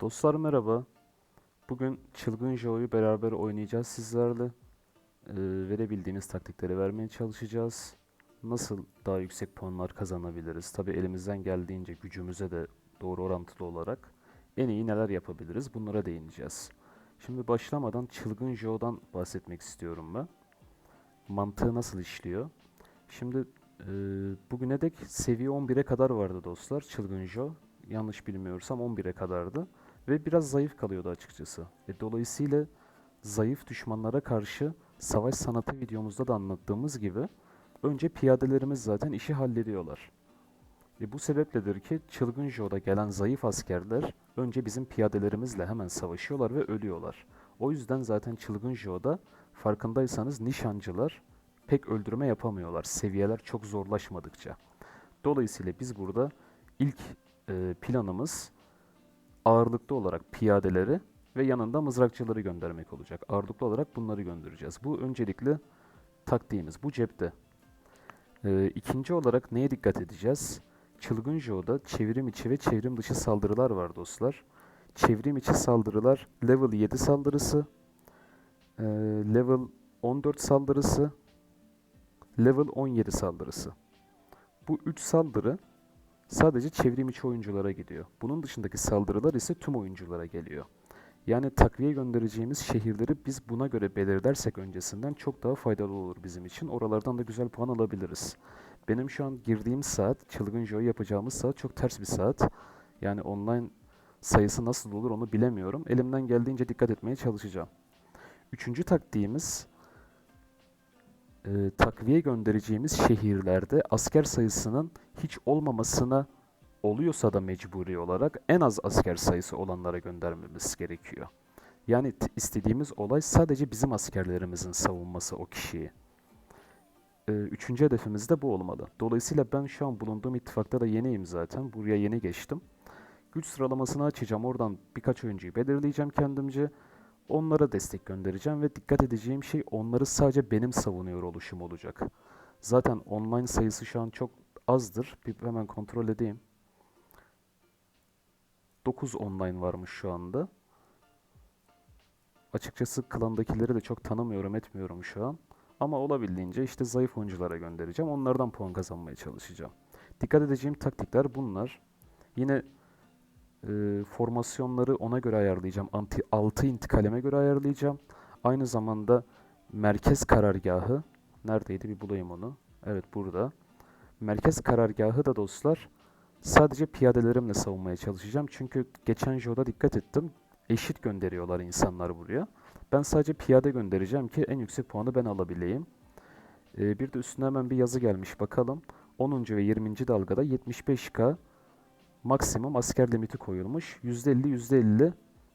Dostlar merhaba. Bugün Çılgın Joe'yu beraber oynayacağız sizlerle. Ee, verebildiğiniz taktikleri vermeye çalışacağız. Nasıl daha yüksek puanlar kazanabiliriz? Tabii elimizden geldiğince gücümüze de doğru orantılı olarak en iyi neler yapabiliriz? Bunlara değineceğiz. Şimdi başlamadan Çılgın Joe'dan bahsetmek istiyorum ben. Mantığı nasıl işliyor? Şimdi e, bugüne dek seviye 11'e kadar vardı dostlar Çılgın Joe. Yanlış bilmiyorsam 11'e kadardı ve biraz zayıf kalıyordu açıkçası. E, dolayısıyla zayıf düşmanlara karşı savaş sanatı videomuzda da anlattığımız gibi önce piyadelerimiz zaten işi hallediyorlar. E, bu sebepledir ki Çılgın Joe'da gelen zayıf askerler önce bizim piyadelerimizle hemen savaşıyorlar ve ölüyorlar. O yüzden zaten Çılgın Joe'da farkındaysanız nişancılar pek öldürme yapamıyorlar. Seviyeler çok zorlaşmadıkça. Dolayısıyla biz burada ilk e, planımız ağırlıklı olarak piyadeleri ve yanında mızrakçıları göndermek olacak. Ağırlıklı olarak bunları göndereceğiz. Bu öncelikli taktiğimiz. Bu cepte. Ee, ikinci olarak neye dikkat edeceğiz? Çılgın Joe'da çevrim içi ve çevrim dışı saldırılar var dostlar. Çevrim içi saldırılar level 7 saldırısı, ee, level 14 saldırısı, level 17 saldırısı. Bu 3 saldırı sadece çevrim içi oyunculara gidiyor. Bunun dışındaki saldırılar ise tüm oyunculara geliyor. Yani takviye göndereceğimiz şehirleri biz buna göre belirlersek öncesinden çok daha faydalı olur bizim için. Oralardan da güzel puan alabiliriz. Benim şu an girdiğim saat, Çılgın Joe yapacağımız saat çok ters bir saat. Yani online sayısı nasıl olur onu bilemiyorum. Elimden geldiğince dikkat etmeye çalışacağım. Üçüncü taktiğimiz e, takviye göndereceğimiz şehirlerde asker sayısının hiç olmamasına oluyorsa da mecburi olarak en az asker sayısı olanlara göndermemiz gerekiyor. Yani istediğimiz olay sadece bizim askerlerimizin savunması o kişiyi. Ee, üçüncü hedefimiz de bu olmalı. Dolayısıyla ben şu an bulunduğum ittifakta da yeniyim zaten. Buraya yeni geçtim. Güç sıralamasını açacağım. Oradan birkaç oyuncuyu belirleyeceğim kendimce. Onlara destek göndereceğim ve dikkat edeceğim şey onları sadece benim savunuyor oluşum olacak. Zaten online sayısı şu an çok azdır. Bir hemen kontrol edeyim. 9 online varmış şu anda. Açıkçası klandakileri de çok tanımıyorum etmiyorum şu an. Ama olabildiğince işte zayıf oyunculara göndereceğim. Onlardan puan kazanmaya çalışacağım. Dikkat edeceğim taktikler bunlar. Yine e, formasyonları ona göre ayarlayacağım. Anti, altı intikaleme göre ayarlayacağım. Aynı zamanda merkez karargahı neredeydi bir bulayım onu. Evet burada. Merkez karargahı da dostlar sadece piyadelerimle savunmaya çalışacağım. Çünkü geçen Joe'da dikkat ettim. Eşit gönderiyorlar insanlar buraya. Ben sadece piyade göndereceğim ki en yüksek puanı ben alabileyim. Ee, bir de üstüne hemen bir yazı gelmiş bakalım. 10. ve 20. dalgada 75k maksimum asker limiti koyulmuş. %50 %50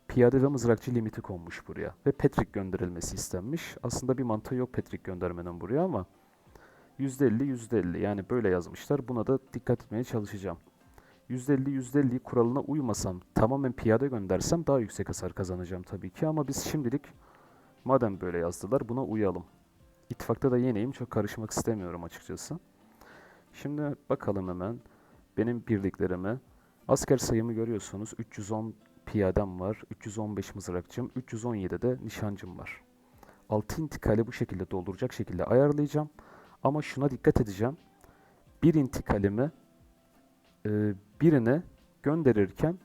piyade ve mızrakçı limiti konmuş buraya. Ve Patrick gönderilmesi istenmiş. Aslında bir mantığı yok Patrick göndermenin buraya ama %50 %50 yani böyle yazmışlar. Buna da dikkat etmeye çalışacağım. %50 %50 kuralına uymasam tamamen piyade göndersem daha yüksek hasar kazanacağım tabii ki ama biz şimdilik madem böyle yazdılar buna uyalım. İttifakta da yeniyim çok karışmak istemiyorum açıkçası. Şimdi bakalım hemen benim birliklerime. Asker sayımı görüyorsunuz 310 piyadem var, 315 mızrakçım, 317 de nişancım var. Altı intikali bu şekilde dolduracak şekilde ayarlayacağım. Ama şuna dikkat edeceğim. Bir intikalimi e, birine gönderirken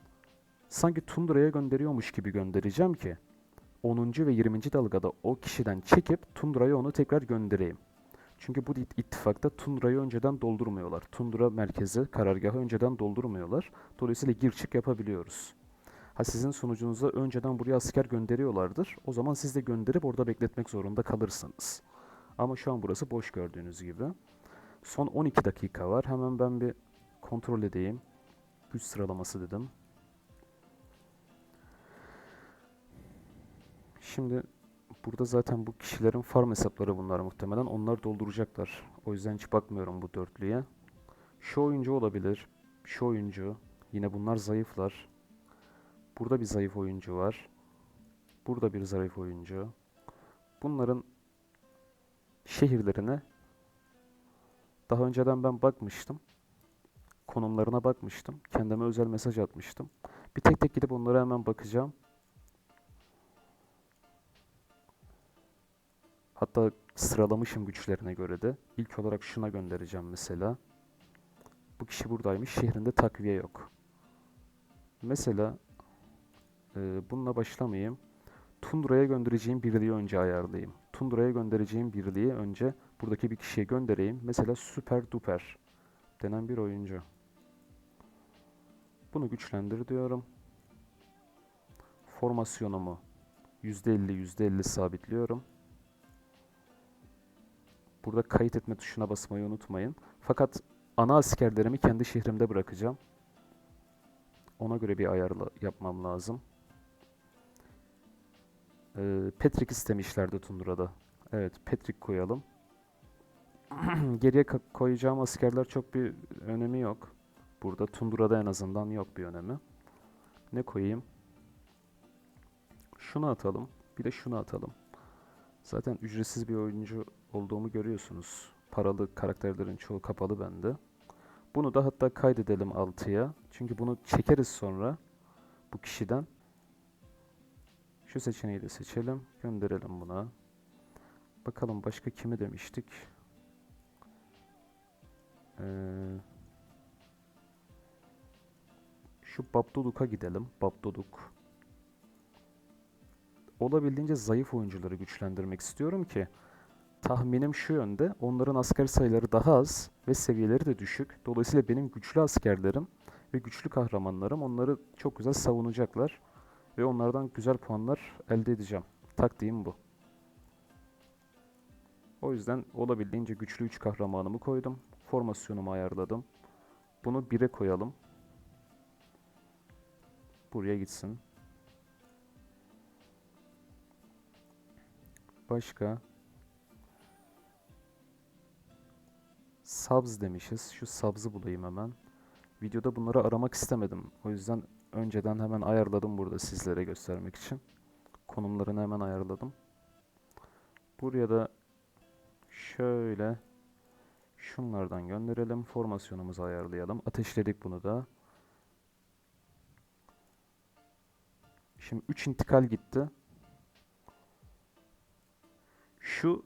sanki Tundra'ya gönderiyormuş gibi göndereceğim ki 10. ve 20. dalgada o kişiden çekip Tundra'ya onu tekrar göndereyim. Çünkü bu it- ittifakta Tundra'yı önceden doldurmuyorlar. Tundra merkezi, karargahı önceden doldurmuyorlar. Dolayısıyla gir çık yapabiliyoruz. Ha sizin sonucunuza önceden buraya asker gönderiyorlardır. O zaman siz de gönderip orada bekletmek zorunda kalırsınız. Ama şu an burası boş gördüğünüz gibi. Son 12 dakika var. Hemen ben bir kontrol edeyim. Güç sıralaması dedim. Şimdi burada zaten bu kişilerin farm hesapları bunlar muhtemelen. Onlar dolduracaklar. O yüzden hiç bakmıyorum bu dörtlüye. Şu oyuncu olabilir. Şu oyuncu. Yine bunlar zayıflar. Burada bir zayıf oyuncu var. Burada bir zayıf oyuncu. Bunların şehirlerine daha önceden ben bakmıştım. Konumlarına bakmıştım. Kendime özel mesaj atmıştım. Bir tek tek gidip onlara hemen bakacağım. Hatta sıralamışım güçlerine göre de. İlk olarak şuna göndereceğim mesela. Bu kişi buradaymış. Şehrinde takviye yok. Mesela e, bununla başlamayayım. Tundra'ya göndereceğim birliği önce ayarlayayım. Tundra'ya göndereceğim birliği önce buradaki bir kişiye göndereyim. Mesela Süper Duper denen bir oyuncu. Bunu güçlendir diyorum. Formasyonumu %50 %50 sabitliyorum. Burada kayıt etme tuşuna basmayı unutmayın. Fakat ana askerlerimi kendi şehrimde bırakacağım. Ona göre bir ayarla yapmam lazım. Ee, Patrick istemişlerdi Tundra'da. Evet, Patrick koyalım. Geriye koyacağım askerler çok bir önemi yok. Burada Tundra'da en azından yok bir önemi. Ne koyayım? Şunu atalım. Bir de şunu atalım. Zaten ücretsiz bir oyuncu olduğumu görüyorsunuz. Paralı karakterlerin çoğu kapalı bende. Bunu da hatta kaydedelim 6'ya. Çünkü bunu çekeriz sonra bu kişiden. Şu seçeneği de seçelim. Gönderelim buna. Bakalım başka kimi demiştik? Ee, şu Babduduk'a gidelim. Babduduk. Olabildiğince zayıf oyuncuları güçlendirmek istiyorum ki tahminim şu yönde. Onların asker sayıları daha az ve seviyeleri de düşük. Dolayısıyla benim güçlü askerlerim ve güçlü kahramanlarım onları çok güzel savunacaklar ve onlardan güzel puanlar elde edeceğim. Taktiğim bu. O yüzden olabildiğince güçlü 3 kahramanımı koydum. Formasyonumu ayarladım. Bunu 1'e koyalım. Buraya gitsin. Başka? Subs demişiz. Şu subs'ı bulayım hemen. Videoda bunları aramak istemedim. O yüzden önceden hemen ayarladım burada sizlere göstermek için. Konumlarını hemen ayarladım. Buraya da şöyle şunlardan gönderelim. Formasyonumuzu ayarlayalım. Ateşledik bunu da. Şimdi 3 intikal gitti. Şu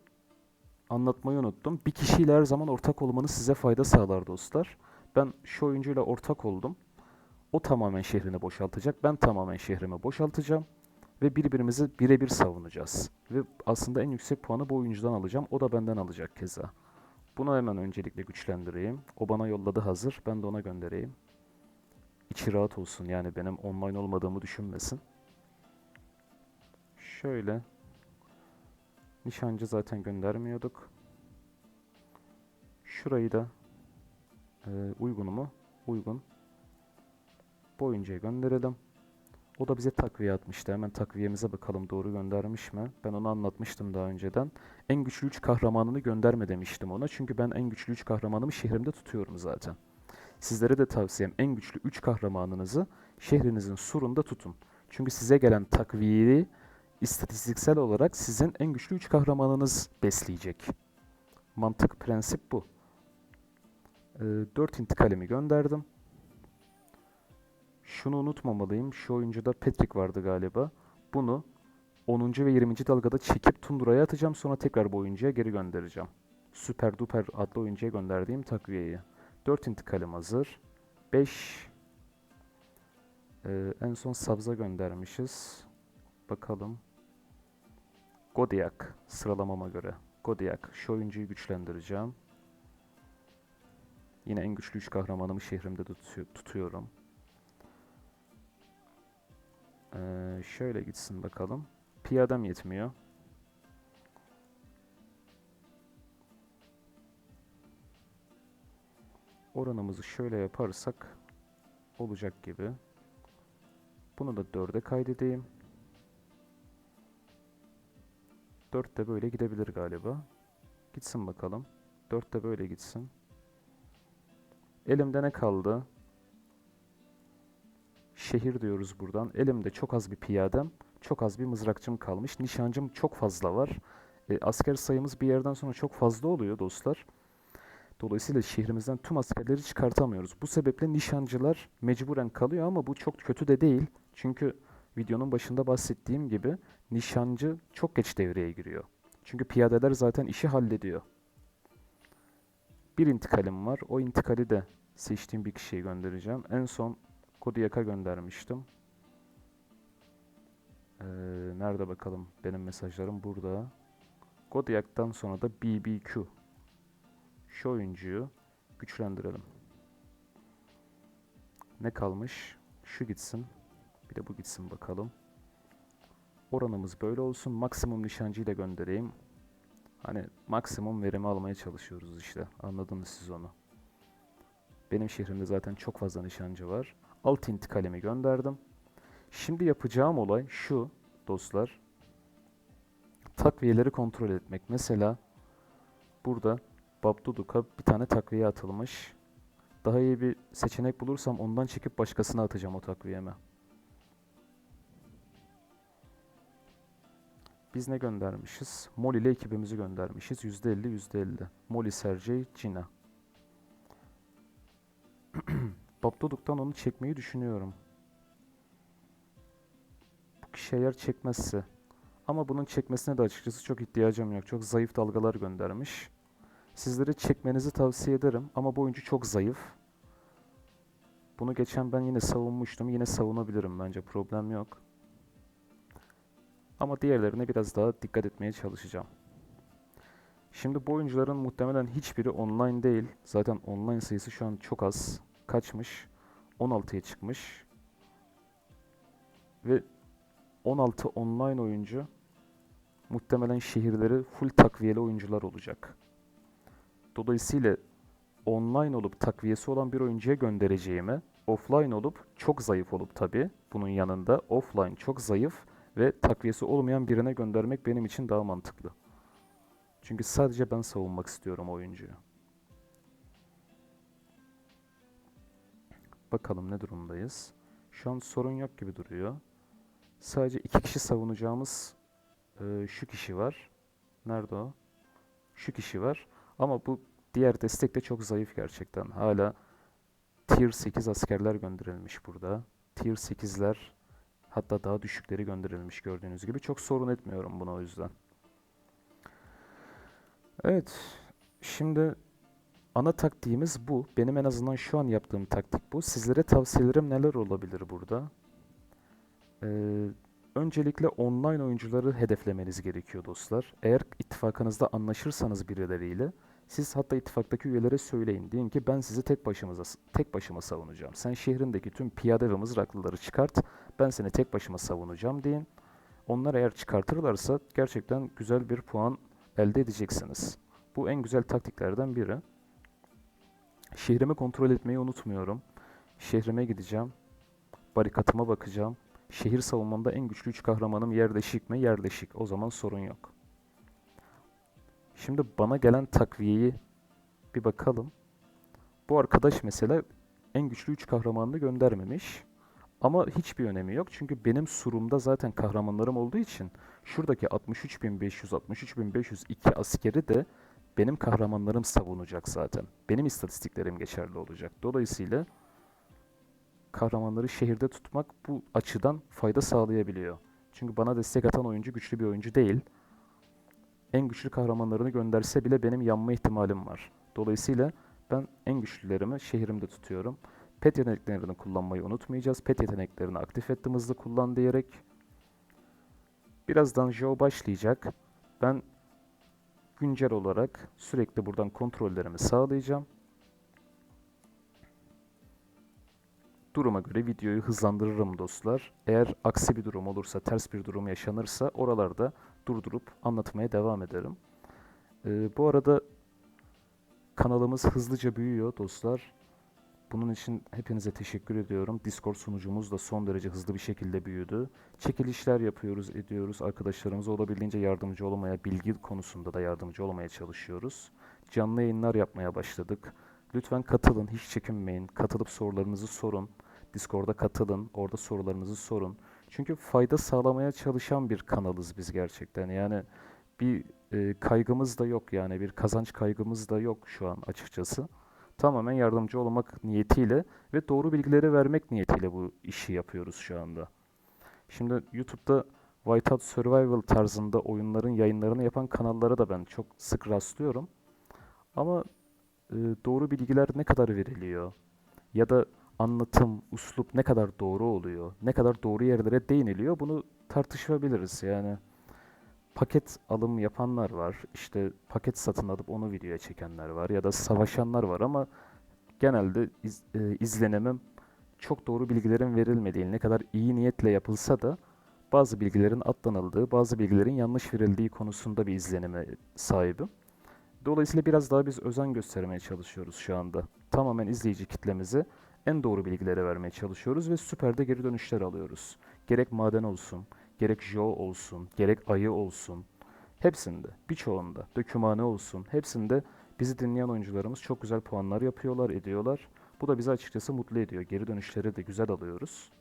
anlatmayı unuttum. Bir kişiyle her zaman ortak olmanız size fayda sağlar dostlar. Ben şu oyuncuyla ortak oldum. O tamamen şehrini boşaltacak. Ben tamamen şehrimi boşaltacağım. Ve birbirimizi birebir savunacağız. Ve aslında en yüksek puanı bu oyuncudan alacağım. O da benden alacak keza. Bunu hemen öncelikle güçlendireyim. O bana yolladı hazır. Ben de ona göndereyim. İçi rahat olsun yani benim online olmadığımı düşünmesin. Şöyle. Nişancı zaten göndermiyorduk. Şurayı da e, uygun mu? Uygun. Bu oyuncuya gönderelim. O da bize takviye atmıştı. Hemen takviyemize bakalım doğru göndermiş mi? Ben onu anlatmıştım daha önceden. En güçlü 3 kahramanını gönderme demiştim ona. Çünkü ben en güçlü 3 kahramanımı şehrimde tutuyorum zaten. Sizlere de tavsiyem en güçlü 3 kahramanınızı şehrinizin surunda tutun. Çünkü size gelen takviyeyi istatistiksel olarak sizin en güçlü 3 kahramanınız besleyecek. Mantık, prensip bu. Ee, 4 intikalimi gönderdim. Şunu unutmamalıyım. Şu oyuncuda Patrick vardı galiba. Bunu 10. ve 20. dalgada çekip Tundra'ya atacağım. Sonra tekrar bu oyuncuya geri göndereceğim. Süper Duper adlı oyuncuya gönderdiğim takviyeyi. 4 intikalim hazır. 5 ee, en son Sabz'a göndermişiz. Bakalım. Godiak sıralamama göre. Godiak. Şu oyuncuyu güçlendireceğim. Yine en güçlü 3 kahramanımı şehrimde tutu- tutuyorum. Ee, şöyle gitsin bakalım. Piyadem yetmiyor. Oranımızı şöyle yaparsak olacak gibi. Bunu da 4'e kaydedeyim. 4 de böyle gidebilir galiba. Gitsin bakalım. 4 de böyle gitsin. Elimde ne kaldı? Şehir diyoruz buradan. Elimde çok az bir piyadem, çok az bir mızrakçım kalmış. Nişancım çok fazla var. E, asker sayımız bir yerden sonra çok fazla oluyor dostlar. Dolayısıyla şehrimizden tüm askerleri çıkartamıyoruz. Bu sebeple nişancılar mecburen kalıyor ama bu çok kötü de değil. Çünkü videonun başında bahsettiğim gibi nişancı çok geç devreye giriyor. Çünkü piyadeler zaten işi hallediyor. Bir intikalim var. O intikali de seçtiğim bir kişiye göndereceğim. En son Kodiak'a göndermiştim. Ee, nerede bakalım? Benim mesajlarım burada. Kodiak'tan sonra da BBQ. Şu oyuncuyu güçlendirelim. Ne kalmış? Şu gitsin. Bir de bu gitsin bakalım. Oranımız böyle olsun. Maksimum nişancı ile göndereyim. Hani maksimum verimi almaya çalışıyoruz işte. Anladınız siz onu. Benim şehrimde zaten çok fazla nişancı var. Alt intikalimi gönderdim. Şimdi yapacağım olay şu dostlar. Takviyeleri kontrol etmek. Mesela burada Babduduk'a bir tane takviye atılmış. Daha iyi bir seçenek bulursam ondan çekip başkasına atacağım o takviyeme. Biz ne göndermişiz? Molly ile ekibimizi göndermişiz. %50, %50. Molly, Sergey, Cina. Babduduk'tan onu çekmeyi düşünüyorum. Bu kişi eğer çekmezse. Ama bunun çekmesine de açıkçası çok ihtiyacım yok. Çok zayıf dalgalar göndermiş. Sizlere çekmenizi tavsiye ederim ama bu oyuncu çok zayıf. Bunu geçen ben yine savunmuştum. Yine savunabilirim bence problem yok. Ama diğerlerine biraz daha dikkat etmeye çalışacağım. Şimdi bu oyuncuların muhtemelen hiçbiri online değil. Zaten online sayısı şu an çok az. Kaçmış? 16'ya çıkmış. Ve 16 online oyuncu muhtemelen şehirleri full takviyeli oyuncular olacak. Dolayısıyla online olup takviyesi olan bir oyuncuya göndereceğime offline olup çok zayıf olup tabi bunun yanında offline çok zayıf ve takviyesi olmayan birine göndermek benim için daha mantıklı. Çünkü sadece ben savunmak istiyorum oyuncuyu. Bakalım ne durumdayız. Şu an sorun yok gibi duruyor. Sadece iki kişi savunacağımız e, şu kişi var. Nerede o? Şu kişi var. Ama bu diğer destek de çok zayıf gerçekten. Hala Tier 8 askerler gönderilmiş burada. Tier 8'ler hatta daha düşükleri gönderilmiş gördüğünüz gibi. Çok sorun etmiyorum buna o yüzden. Evet. Şimdi ana taktiğimiz bu. Benim en azından şu an yaptığım taktik bu. Sizlere tavsiyelerim neler olabilir burada? Ee, öncelikle online oyuncuları hedeflemeniz gerekiyor dostlar. Eğer ittifakınızda anlaşırsanız birileriyle siz hatta ittifaktaki üyelere söyleyin. Deyin ki ben sizi tek başımıza tek başıma savunacağım. Sen şehrindeki tüm piyade ve mızraklıları çıkart. Ben seni tek başıma savunacağım deyin. Onlar eğer çıkartırlarsa gerçekten güzel bir puan elde edeceksiniz. Bu en güzel taktiklerden biri. Şehrimi kontrol etmeyi unutmuyorum. Şehrime gideceğim. Barikatıma bakacağım. Şehir savunmamda en güçlü üç kahramanım yerleşik mi? Yerleşik. O zaman sorun yok. Şimdi bana gelen takviyeyi bir bakalım. Bu arkadaş mesela en güçlü 3 kahramanını göndermemiş. Ama hiçbir önemi yok. Çünkü benim surumda zaten kahramanlarım olduğu için şuradaki 63.500, 63.502 askeri de benim kahramanlarım savunacak zaten. Benim istatistiklerim geçerli olacak. Dolayısıyla kahramanları şehirde tutmak bu açıdan fayda sağlayabiliyor. Çünkü bana destek atan oyuncu güçlü bir oyuncu değil en güçlü kahramanlarını gönderse bile benim yanma ihtimalim var. Dolayısıyla ben en güçlülerimi şehrimde tutuyorum. Pet yeteneklerini kullanmayı unutmayacağız. Pet yeteneklerini aktif ettim hızlı kullan diyerek. Birazdan Joe başlayacak. Ben güncel olarak sürekli buradan kontrollerimi sağlayacağım. Duruma göre videoyu hızlandırırım dostlar. Eğer aksi bir durum olursa, ters bir durum yaşanırsa oralarda durdurup anlatmaya devam ederim. Ee, bu arada kanalımız hızlıca büyüyor dostlar. Bunun için hepinize teşekkür ediyorum. Discord sunucumuz da son derece hızlı bir şekilde büyüdü. Çekilişler yapıyoruz, ediyoruz. Arkadaşlarımıza olabildiğince yardımcı olmaya, bilgi konusunda da yardımcı olmaya çalışıyoruz. Canlı yayınlar yapmaya başladık. Lütfen katılın, hiç çekinmeyin. Katılıp sorularınızı sorun. Discord'a katılın, orada sorularınızı sorun. Çünkü fayda sağlamaya çalışan bir kanalız biz gerçekten. Yani bir e, kaygımız da yok yani bir kazanç kaygımız da yok şu an açıkçası. Tamamen yardımcı olmak niyetiyle ve doğru bilgileri vermek niyetiyle bu işi yapıyoruz şu anda. Şimdi YouTube'da Whiteout Survival tarzında oyunların yayınlarını yapan kanallara da ben çok sık rastlıyorum. Ama e, doğru bilgiler ne kadar veriliyor? Ya da anlatım, uslup ne kadar doğru oluyor? Ne kadar doğru yerlere değiniliyor? Bunu tartışabiliriz. Yani paket alım yapanlar var. İşte paket satın alıp onu videoya çekenler var ya da savaşanlar var ama genelde iz, e, izlenimim çok doğru bilgilerin verilmediği, ne kadar iyi niyetle yapılsa da bazı bilgilerin atlanıldığı, bazı bilgilerin yanlış verildiği konusunda bir izlenime sahibim. Dolayısıyla biraz daha biz özen göstermeye çalışıyoruz şu anda. Tamamen izleyici kitlemizi en doğru bilgileri vermeye çalışıyoruz ve süperde geri dönüşler alıyoruz. Gerek maden olsun, gerek Jo olsun, gerek ayı olsun. Hepsinde, birçoğunda, dökümhane olsun, hepsinde bizi dinleyen oyuncularımız çok güzel puanlar yapıyorlar, ediyorlar. Bu da bizi açıkçası mutlu ediyor. Geri dönüşleri de güzel alıyoruz.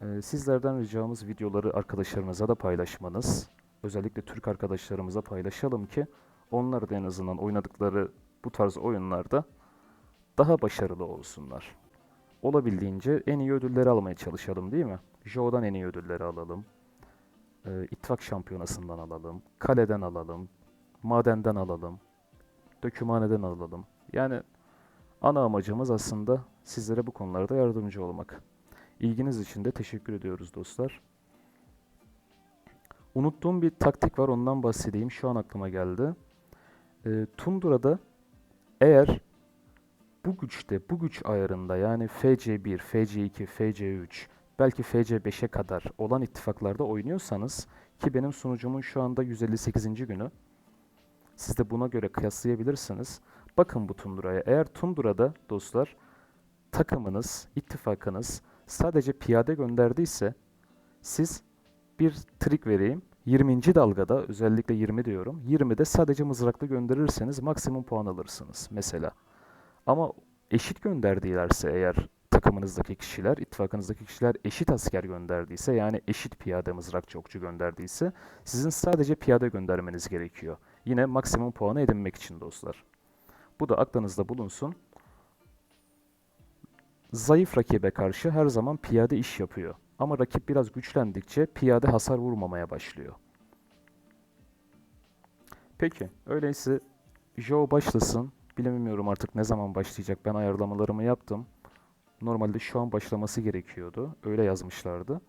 Ee, sizlerden ricamız videoları arkadaşlarınıza da paylaşmanız. Özellikle Türk arkadaşlarımıza paylaşalım ki onlar da en azından oynadıkları bu tarz oyunlarda daha başarılı olsunlar. Olabildiğince en iyi ödülleri almaya çalışalım değil mi? Joe'dan en iyi ödülleri alalım. Ee, İttifak şampiyonasından alalım. Kaleden alalım. Madenden alalım. Dökümhaneden alalım. Yani ana amacımız aslında sizlere bu konularda yardımcı olmak. İlginiz için de teşekkür ediyoruz dostlar. Unuttuğum bir taktik var ondan bahsedeyim. Şu an aklıma geldi. E, Tundura'da eğer bu güçte, bu güç ayarında yani FC1, FC2, FC3, belki FC5'e kadar olan ittifaklarda oynuyorsanız ki benim sunucumun şu anda 158. günü. Siz de buna göre kıyaslayabilirsiniz. Bakın bu Tundura'ya. Eğer Tundura'da dostlar takımınız, ittifakınız sadece piyade gönderdiyse siz bir trik vereyim. 20. dalgada özellikle 20 diyorum. 20'de sadece mızraklı gönderirseniz maksimum puan alırsınız mesela. Ama eşit gönderdilerse eğer takımınızdaki kişiler, ittifakınızdaki kişiler eşit asker gönderdiyse yani eşit piyade mızrakçı okçu gönderdiyse sizin sadece piyade göndermeniz gerekiyor. Yine maksimum puanı edinmek için dostlar. Bu da aklınızda bulunsun. Zayıf rakibe karşı her zaman piyade iş yapıyor. Ama rakip biraz güçlendikçe piyade hasar vurmamaya başlıyor. Peki, öyleyse Joe başlasın. Bilemiyorum artık ne zaman başlayacak. Ben ayarlamalarımı yaptım. Normalde şu an başlaması gerekiyordu. Öyle yazmışlardı.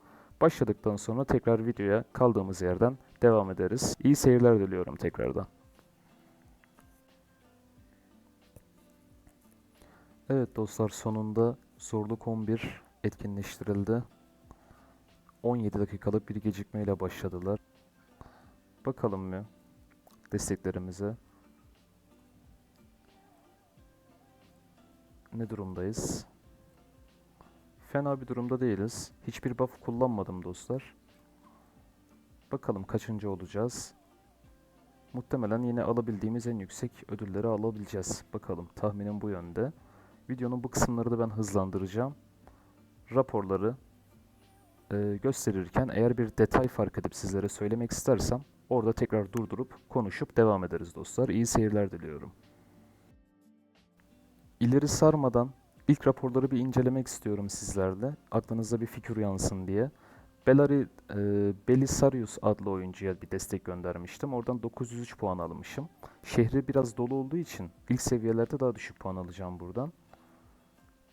Başladıktan sonra tekrar videoya kaldığımız yerden devam ederiz. İyi seyirler diliyorum tekrardan. Evet dostlar sonunda zorluk 11 etkinleştirildi. 17 dakikalık bir gecikmeyle başladılar. Bakalım mı desteklerimize. Ne durumdayız? Fena bir durumda değiliz. Hiçbir buff kullanmadım dostlar. Bakalım kaçıncı olacağız. Muhtemelen yine alabildiğimiz en yüksek ödülleri alabileceğiz. Bakalım tahminim bu yönde. Videonun bu kısımları da ben hızlandıracağım. Raporları e, gösterirken eğer bir detay fark edip sizlere söylemek istersem orada tekrar durdurup konuşup devam ederiz dostlar. İyi seyirler diliyorum. İleri sarmadan ilk raporları bir incelemek istiyorum sizlerle. Aklınıza bir fikir uyansın diye. Belari, e, Belisarius adlı oyuncuya bir destek göndermiştim. Oradan 903 puan almışım. Şehri biraz dolu olduğu için ilk seviyelerde daha düşük puan alacağım buradan.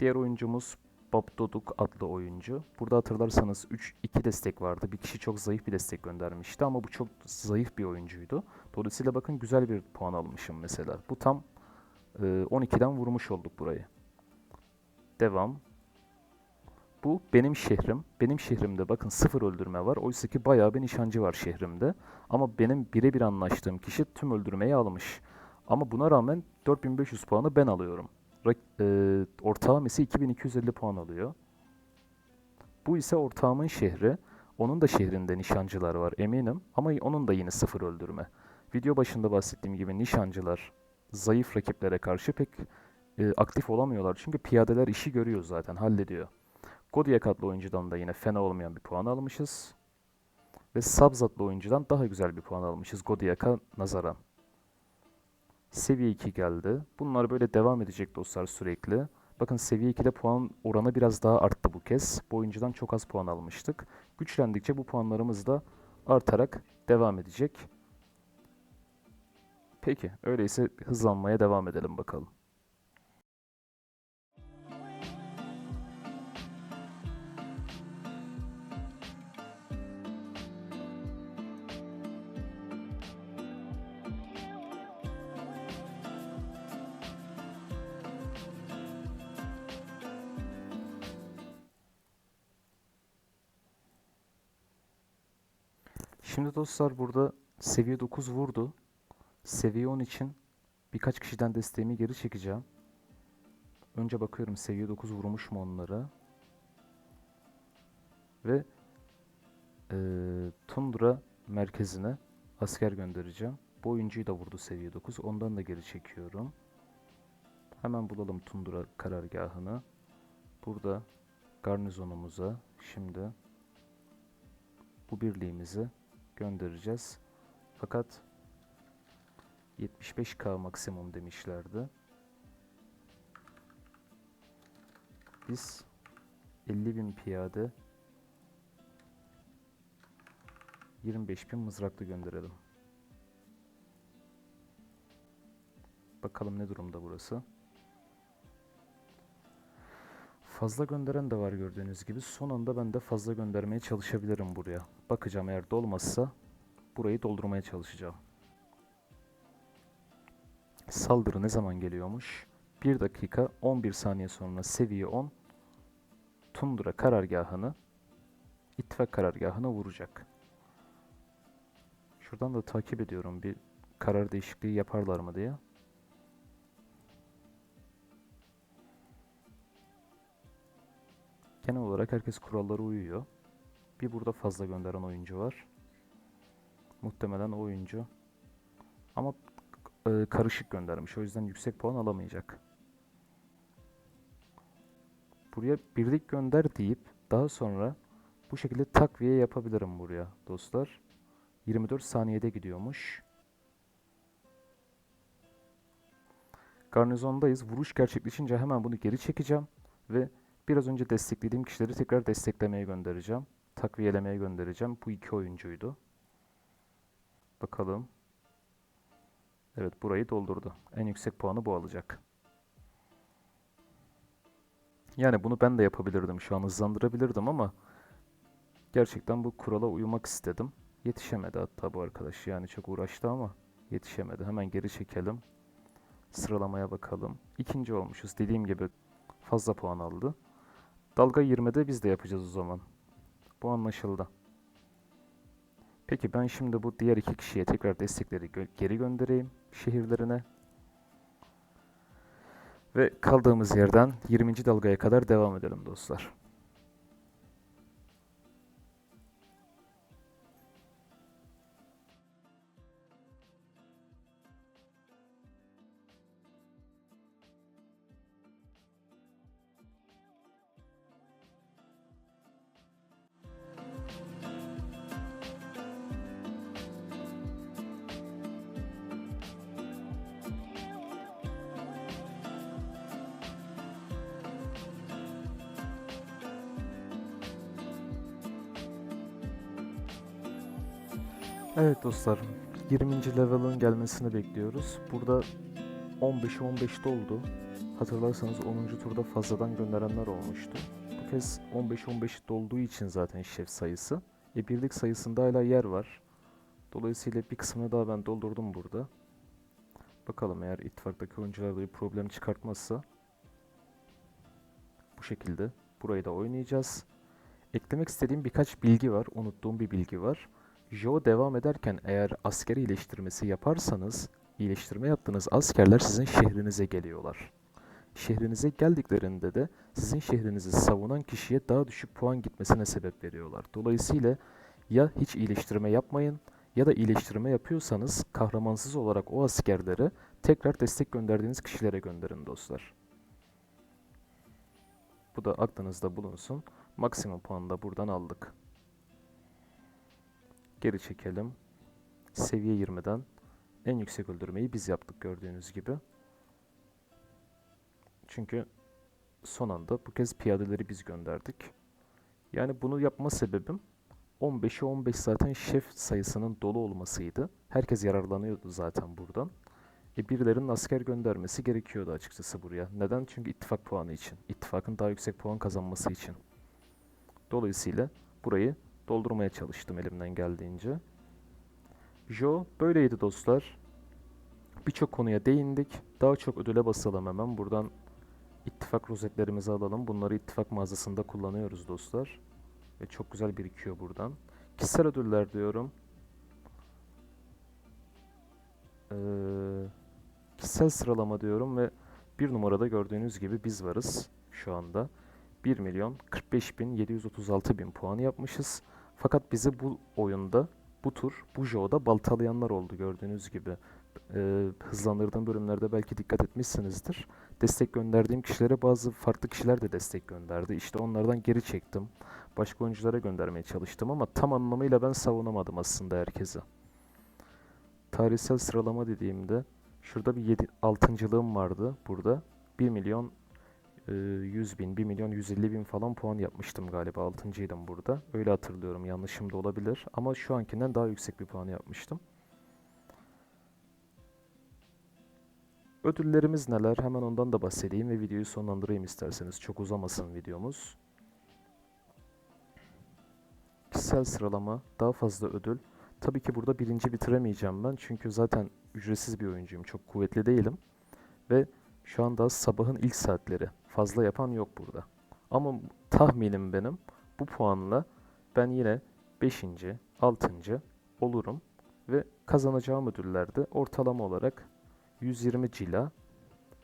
Diğer oyuncumuz Bob Doduk adlı oyuncu. Burada hatırlarsanız 3-2 destek vardı. Bir kişi çok zayıf bir destek göndermişti ama bu çok zayıf bir oyuncuydu. Dolayısıyla bakın güzel bir puan almışım mesela. Bu tam e, 12'den vurmuş olduk burayı. Devam. Bu benim şehrim. Benim şehrimde bakın sıfır öldürme var. Oysa ki bayağı bir nişancı var şehrimde. Ama benim birebir anlaştığım kişi tüm öldürmeyi almış. Ama buna rağmen 4500 puanı ben alıyorum. Rak- e, ortağım ise 2250 puan alıyor. Bu ise ortağımın şehri. Onun da şehrinde nişancılar var eminim. Ama onun da yine sıfır öldürme. Video başında bahsettiğim gibi nişancılar zayıf rakiplere karşı pek e, aktif olamıyorlar. Çünkü piyadeler işi görüyor zaten, hallediyor. Kodiak adlı oyuncudan da yine fena olmayan bir puan almışız. Ve Sabzatlı oyuncudan daha güzel bir puan almışız Godiak'a nazaran. Seviye 2 geldi. Bunlar böyle devam edecek dostlar sürekli. Bakın seviye 2'de puan oranı biraz daha arttı bu kez. Bu oyuncudan çok az puan almıştık. Güçlendikçe bu puanlarımız da artarak devam edecek. Peki, öyleyse hızlanmaya devam edelim bakalım. Şimdi dostlar burada seviye 9 vurdu. Seviye 10 için birkaç kişiden desteğimi geri çekeceğim. Önce bakıyorum seviye 9 vurmuş mu onlara. Ve eee, Tundra merkezine asker göndereceğim. Bu oyuncuyu da vurdu seviye 9. Ondan da geri çekiyorum. Hemen bulalım Tundra karargahını. Burada garnizonumuza şimdi bu birliğimizi göndereceğiz. Fakat 75k maksimum demişlerdi. Biz 50.000 piyade 25.000 mızraklı gönderelim. Bakalım ne durumda burası. Fazla gönderen de var gördüğünüz gibi. Son anda ben de fazla göndermeye çalışabilirim buraya. Bakacağım eğer dolmazsa burayı doldurmaya çalışacağım. Saldırı ne zaman geliyormuş? 1 dakika 11 saniye sonra seviye 10 Tundra karargahını ittifak karargahına vuracak. Şuradan da takip ediyorum bir karar değişikliği yaparlar mı diye. Genel olarak herkes kurallara uyuyor. Bir burada fazla gönderen oyuncu var. Muhtemelen o oyuncu. Ama e, karışık göndermiş. O yüzden yüksek puan alamayacak. Buraya birlik gönder deyip daha sonra bu şekilde takviye yapabilirim buraya dostlar. 24 saniyede gidiyormuş. Garnizondayız. Vuruş gerçekleşince hemen bunu geri çekeceğim ve biraz önce desteklediğim kişileri tekrar desteklemeye göndereceğim. Takviyelemeye göndereceğim. Bu iki oyuncuydu. Bakalım. Evet burayı doldurdu. En yüksek puanı bu alacak. Yani bunu ben de yapabilirdim. Şu an hızlandırabilirdim ama gerçekten bu kurala uymak istedim. Yetişemedi hatta bu arkadaş. Yani çok uğraştı ama yetişemedi. Hemen geri çekelim. Sıralamaya bakalım. İkinci olmuşuz. Dediğim gibi fazla puan aldı. Dalga 20'de biz de yapacağız o zaman. Bu anlaşıldı. Peki ben şimdi bu diğer iki kişiye tekrar destekleri gö- geri göndereyim şehirlerine. Ve kaldığımız yerden 20. dalgaya kadar devam edelim dostlar. Evet dostlar, 20. level'ın gelmesini bekliyoruz. Burada 15'i 15'te oldu. Hatırlarsanız 10. turda fazladan gönderenler olmuştu. Bu kez 15-15 dolduğu için zaten şef sayısı. E birlik sayısında hala yer var. Dolayısıyla bir kısmını daha ben doldurdum burada. Bakalım eğer ittifaktaki oyuncular da bir problem çıkartmazsa bu şekilde burayı da oynayacağız. Eklemek istediğim birkaç bilgi var. Unuttuğum bir bilgi var. Jo devam ederken eğer asker iyileştirmesi yaparsanız iyileştirme yaptığınız askerler sizin şehrinize geliyorlar. Şehrinize geldiklerinde de sizin şehrinizi savunan kişiye daha düşük puan gitmesine sebep veriyorlar. Dolayısıyla ya hiç iyileştirme yapmayın ya da iyileştirme yapıyorsanız kahramansız olarak o askerleri tekrar destek gönderdiğiniz kişilere gönderin dostlar. Bu da aklınızda bulunsun. Maksimum puanı da buradan aldık. Geri çekelim. Seviye 20'den en yüksek öldürmeyi biz yaptık gördüğünüz gibi. Çünkü son anda bu kez piyadeleri biz gönderdik. Yani bunu yapma sebebim 15'e 15 zaten şef sayısının dolu olmasıydı. Herkes yararlanıyordu zaten buradan. E birilerinin asker göndermesi gerekiyordu açıkçası buraya. Neden? Çünkü ittifak puanı için. İttifakın daha yüksek puan kazanması için. Dolayısıyla burayı doldurmaya çalıştım elimden geldiğince. Jo böyleydi dostlar. Birçok konuya değindik. Daha çok ödüle basalım hemen. Buradan ittifak rozetlerimizi alalım. Bunları ittifak mağazasında kullanıyoruz dostlar. Ve çok güzel birikiyor buradan. Kişisel ödüller diyorum. Ee, kişisel sıralama diyorum ve bir numarada gördüğünüz gibi biz varız şu anda. 1 milyon 45 bin 736 bin puan yapmışız. Fakat bizi bu oyunda, bu tur, bu joda baltalayanlar oldu gördüğünüz gibi. Ee, hızlandırdığım bölümlerde belki dikkat etmişsinizdir. Destek gönderdiğim kişilere bazı farklı kişiler de destek gönderdi. İşte onlardan geri çektim. Başka oyunculara göndermeye çalıştım ama tam anlamıyla ben savunamadım aslında herkesi. Tarihsel sıralama dediğimde şurada bir 7 altıncılığım vardı burada. 1 milyon 100 bin, 1 milyon 150 bin falan puan yapmıştım galiba. Altıncıydım burada. Öyle hatırlıyorum. Yanlışım da olabilir. Ama şu ankinden daha yüksek bir puan yapmıştım. Ödüllerimiz neler? Hemen ondan da bahsedeyim ve videoyu sonlandırayım isterseniz. Çok uzamasın videomuz. Kişisel sıralama, daha fazla ödül. Tabii ki burada birinci bitiremeyeceğim ben. Çünkü zaten ücretsiz bir oyuncuyum. Çok kuvvetli değilim. Ve şu anda sabahın ilk saatleri. Fazla yapan yok burada. Ama tahminim benim bu puanla ben yine 5. 6. olurum. Ve kazanacağım ödüllerde ortalama olarak 120 cila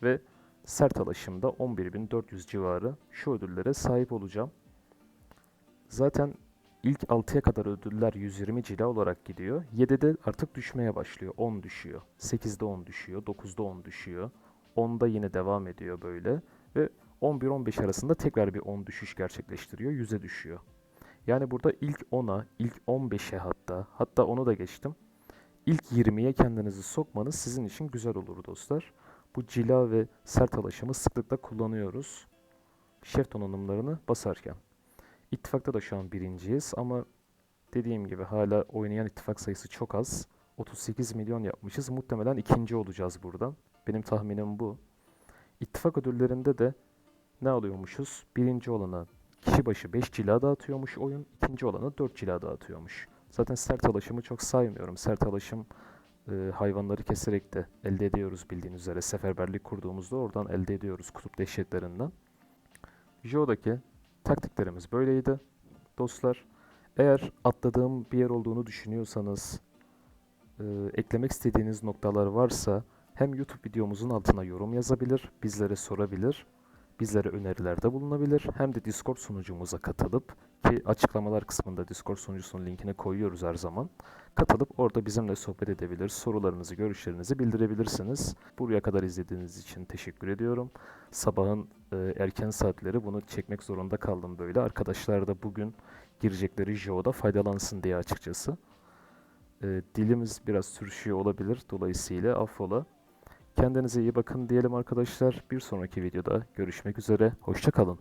ve sert alaşımda 11.400 civarı şu ödüllere sahip olacağım. Zaten ilk 6'ya kadar ödüller 120 cila olarak gidiyor. 7'de artık düşmeye başlıyor. 10 düşüyor. 8'de 10 düşüyor. 9'da 10 düşüyor. 10'da yine devam ediyor böyle. Ve 11-15 arasında tekrar bir 10 düşüş gerçekleştiriyor. 100'e düşüyor. Yani burada ilk 10'a, ilk 15'e hatta, hatta onu da geçtim. İlk 20'ye kendinizi sokmanız sizin için güzel olur dostlar. Bu cila ve sert alaşımı sıklıkla kullanıyoruz. Şef donanımlarını basarken. İttifakta da şu an birinciyiz ama dediğim gibi hala oynayan ittifak sayısı çok az. 38 milyon yapmışız. Muhtemelen ikinci olacağız buradan. Benim tahminim bu. İttifak ödüllerinde de ne alıyormuşuz? Birinci olana kişi başı 5 cila dağıtıyormuş oyun. ikinci olana 4 cila dağıtıyormuş. Zaten sert alaşımı çok saymıyorum. Sert alaşım e, hayvanları keserek de elde ediyoruz bildiğiniz üzere. Seferberlik kurduğumuzda oradan elde ediyoruz kutup dehşetlerinden. Jo'daki taktiklerimiz böyleydi. Dostlar eğer atladığım bir yer olduğunu düşünüyorsanız e, eklemek istediğiniz noktalar varsa hem YouTube videomuzun altına yorum yazabilir, bizlere sorabilir, bizlere önerilerde bulunabilir. Hem de Discord sunucumuza katılıp ki açıklamalar kısmında Discord sunucusunun linkini koyuyoruz her zaman. Katılıp orada bizimle sohbet edebilir, sorularınızı, görüşlerinizi bildirebilirsiniz. Buraya kadar izlediğiniz için teşekkür ediyorum. Sabahın e, erken saatleri bunu çekmek zorunda kaldım böyle. Arkadaşlar da bugün girecekleri JO'da faydalansın diye açıkçası. E, dilimiz biraz sürüşüyor olabilir. Dolayısıyla affola. Kendinize iyi bakın diyelim arkadaşlar. Bir sonraki videoda görüşmek üzere. Hoşçakalın.